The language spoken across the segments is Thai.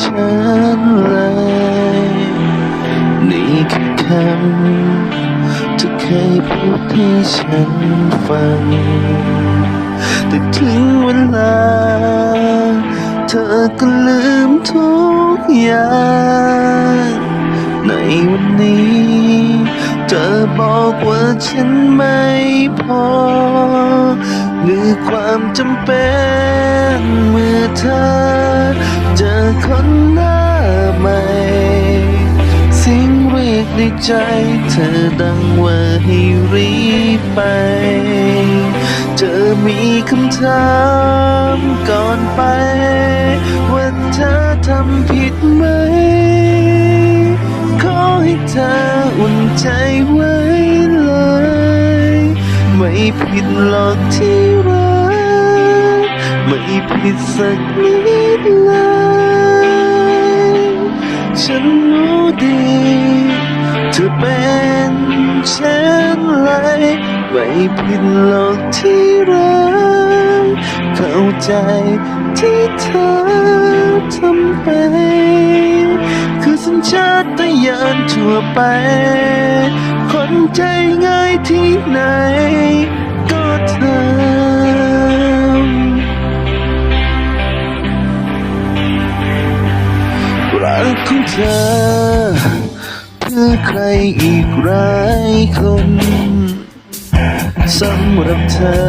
ฉันเลย นี่คือคำที่เคยพูดให้ฉันฟัง แต่ถึงเวลา เธอก็ลืมทุกอย่างในวันนี้ เธอบอกว่าฉันไม่พอ หรือความจำเป็นเมื่อเธอ ใจเธอดังว่าให้รีบไป เธอมีคำถามก่อนไป ว่าเธอทำผิดไหม ขอให้เธออุ่นใจไว้เลย ไม่ผิดหรอกที่รัก ไม่ผิดสักนิดเลย ฉันรู้ ช่นไรไม่ผิดหรอกที่รักเข้าใจที่เธอทำไป คือสัญชาตญาณทั่วไป คนใจง่ายที่ไหน ก็ทำรักของเธอ ใครอีกหลายคนสำหรับเธอ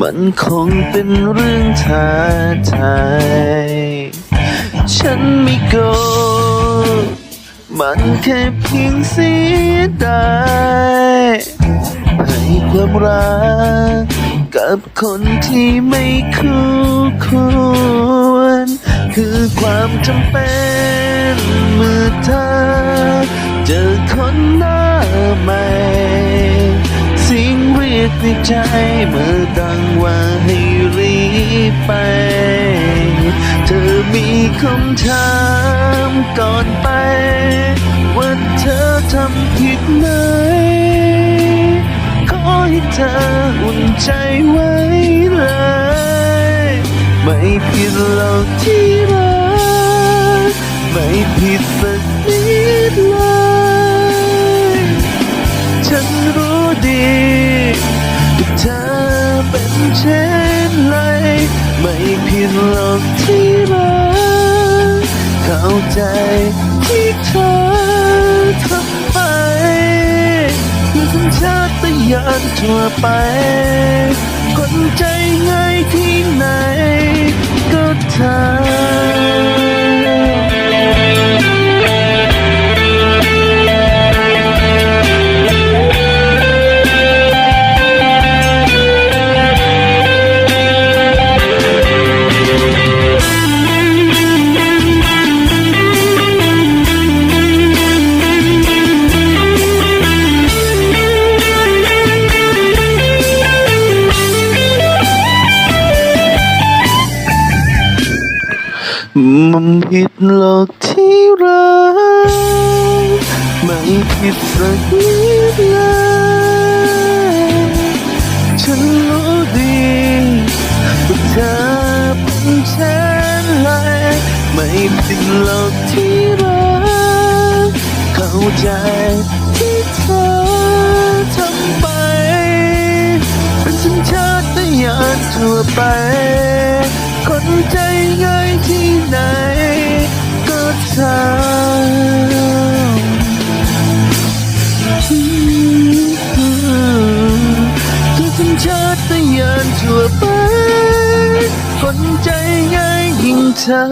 มันคงเป็นเรื่องท้าทายฉันไม่โกรธมันแค่เพียงเสียดายให้ความรักกับคนที่ไม่คู่ควร คือความจำเป็นเมื่อเธอ เจอคนหน้าใหม่สิ่งเรียกในใจเมื่อดังว่าให้รีบไป เธอมีคำถามก่อนไป ว่าเธอทำผิดไหมขอให้เธออุ่นใจไว้เลย ไม่ผิดหรอกที่รักไม่ผิดสักนิดเลย เป็นเช่นไรไม่ผิดหรอกที่รักเข้าใจที่เธอทำไปคือสัญชาตญาณทั่วไป คนใจง่ายที่ไหนก็ทำ มันผิดหรอกที่รักไม่ผิดสักนิดเลยฉันรู้ดีว่าเธอเป็นเช่นไรไม่ผิดหรอกที่รักเข้าใจที่เธอทำไป เป็นสัญชาตญาณทั่วไป คือสัญชาตญาณทั่วไปคนใจง่ายยิ่งเธอ